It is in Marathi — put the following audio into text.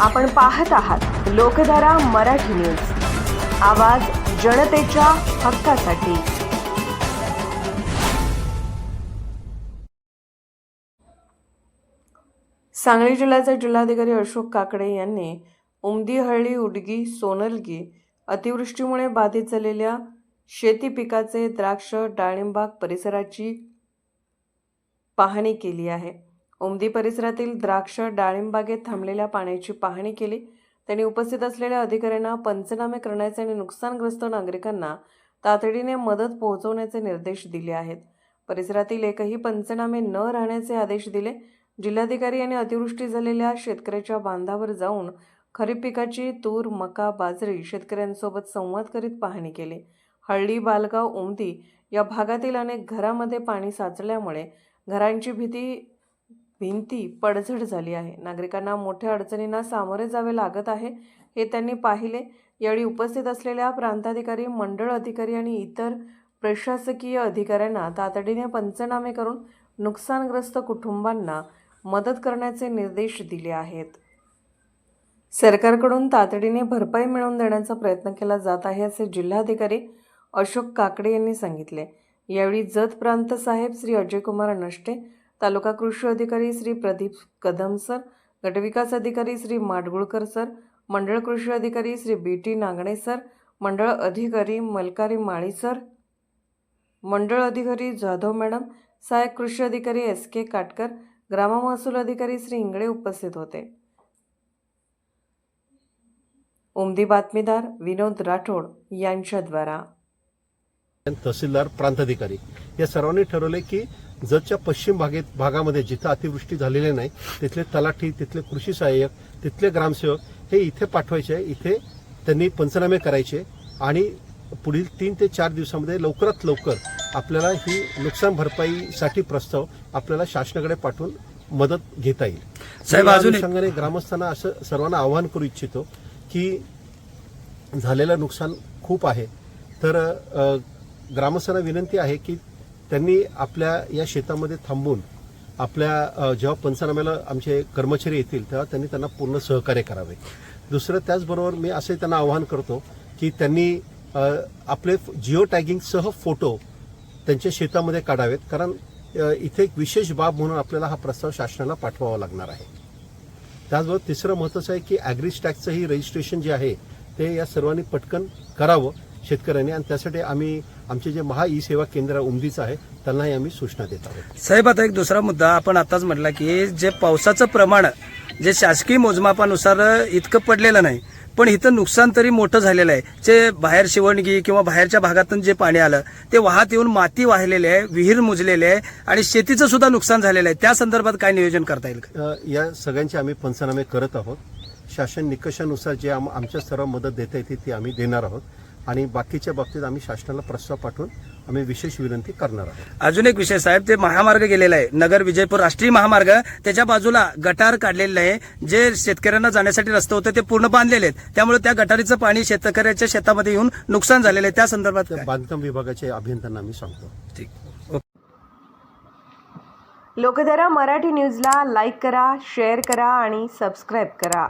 आपण पाहत आहात लोकधारा मराठी न्यूज. आवाज जनतेच्या हक्कासाठी. सांगली जिल्ह्याचे जिल्हाधिकारी अशोक काकडे यांनी उमदीहळ्ळी उडगी सोनलगी अतिवृष्टीमुळे बाधित झालेल्या शेती पिकाचे द्राक्ष डाळिंबाग परिसराची पाहणी केली आहे. उमदी परिसरातील द्राक्ष डाळिंबागेत थांबलेल्या पाण्याची पाहणी केली. त्यांनी उपस्थित असलेल्या अधिकाऱ्यांना पंचनामे करण्याचे आणि नुकसानग्रस्त नागरिकांना तातडीने मदत पोहोचवण्याचे निर्देश दिले आहेत. परिसरातील एकही पंचनामे न राहण्याचे आदेश दिले. जिल्हाधिकारी यांनी अतिवृष्टी झालेल्या शेतकऱ्याच्या बांधावर जाऊन खरीप पिकाची तूर मका बाजरी शेतकऱ्यांसोबत संवाद करीत पाहणी केली. हळ्ळी बालगाव उमदी या भागातील अनेक घरामध्ये पाणी साचल्यामुळे घरांची भीती भिंती पडझड झाली आहे. नागरिकांना मोठ्या अडचणींना सामोरे जावे लागत आहे हे त्यांनी पाहिले. यावेळी उपस्थित असलेल्या प्रांताधिकारी मंडळ अधिकारी आणि इतर प्रशासकीय अधिकाऱ्यांना तातडीने पंचनामे करून नुकसानग्रस्त कुटुंबांना मदत करण्याचे निर्देश दिले आहेत. सरकारकडून तातडीने भरपाई मिळवून देण्याचा प्रयत्न केला जात आहे असे जिल्हाधिकारी अशोक काकडे यांनी सांगितले. यावेळी जत प्रांत साहेब श्री अजयकुमार नष्टे तालुका कृषी अधिकारी श्री प्रदीप कदम सर गटविकास अधिकारी श्री माडगुळकर सर मंडळ कृषी अधिकारी Shri B T Nangane sir मंडळ अधिकारी मलकारी माळी सर मंडळ अधिकारी जाधव मॅडम सहाय्यक कृषी अधिकारी एस के काटकर ग्राममहसूल अधिकारी श्री इंगळे उपस्थित होते. उमदी बातमीदार विनोद राठोड यांच्याद्वारा तहसीलदार प्रांताधिकारी. या सर्वांनी ठरवले की जतच्या पश्चिम भागेत भागामध्ये जिथं अतिवृष्टी झालेली नाही तिथले तलाठी तिथले कृषी सहाय्यक तिथले ग्रामसेवक हे इथे पाठवायचे इथे त्यांनी पंचनामे करायचे आणि पुढील तीन ते चार दिवसामध्ये लवकरात लवकर आपल्याला ही नुकसान भरपाईसाठी प्रस्ताव आपल्याला शासनाकडे पाठवून मदत घेता येईल. साहेब, अनुषंगाने ग्रामस्थांना असं सर्वांना आवाहन करू इच्छितो की झालेलं नुकसान खूप आहे. तर ग्रामस्थांना विनंती आहे की त्यांनी आपल्या या शेतामध्ये थांबून आपल्या जेव्हा पंचनाम्याला आमचे कर्मचारी येतील तेव्हा त्यांनी त्यांना पूर्ण सहकार्य करावे. दुसरं त्याचबरोबर मी असे त्यांना आवाहन करतो की त्यांनी आपले जिओ टॅगिंगसह फोटो त्यांच्या शेतामध्ये काढावेत कारण इथे एक विशेष बाब म्हणून आपल्याला हा प्रस्ताव शासनाला पाठवावा लागणार आहे. त्याचबरोबर तिसरं महत्वाचं आहे की ॲग्रीस्टॅक्सचंही रजिस्ट्रेशन जे आहे ते या सर्वांनी पटकन करावं शेतकऱ्यांनी आणि त्यासाठी आम्ही आमचे जे महा ई सेवा केंद्र उमदीचं आहे त्यांनाही आम्ही सूचना देत आहोत. साहेब आता एक दुसरा मुद्दा आपण आताच म्हटला की जे पावसाचं प्रमाण जे शासकीय मोजमापानुसार इतकं पडलेलं नाही पण इथं नुकसान तरी मोठं झालेलं आहे. जे बाहेर शिवणगी किंवा बाहेरच्या भागातून जे पाणी आलं ते वाहत येऊन माती वाहिलेली आहे विहीर मुजलेले आहे आणि शेतीचं सुद्धा नुकसान झालेलं आहे. त्या संदर्भात काय नियोजन करता येईल? या सगळ्यांचे आम्ही पंचनामे करत आहोत. शासन निकषानुसार जे आम- आमच्या सर्व मदत देता येते ती आम्ही देणार आहोत. आणि बाकीच्या बाबतीत आम्ही शासनाला प्रस्ताव पाठवून आम्ही विशेष विनंती करणार आहोत. अजून एक विषय साहेब ते महामार्ग गेलेला आहे. नगर विजयपूर राष्ट्रीय महामार्ग त्याच्या बाजूला गटार काढलेलं आहे. जे शेतकऱ्यांना जाण्यासाठी रस्ते होते ते पूर्ण बांधलेले आहेत. त्यामुळे त्या गटारीचं पाणी शेतकऱ्याच्या शेतामध्ये येऊन नुकसान झालेलं आहे. त्या संदर्भात? बांधकाम विभागाचे अभियंत्यांना आम्ही सांगतो. ठीक. लोकधारा मराठी न्यूजला लाईक करा शेअर करा आणि सबस्क्राईब करा.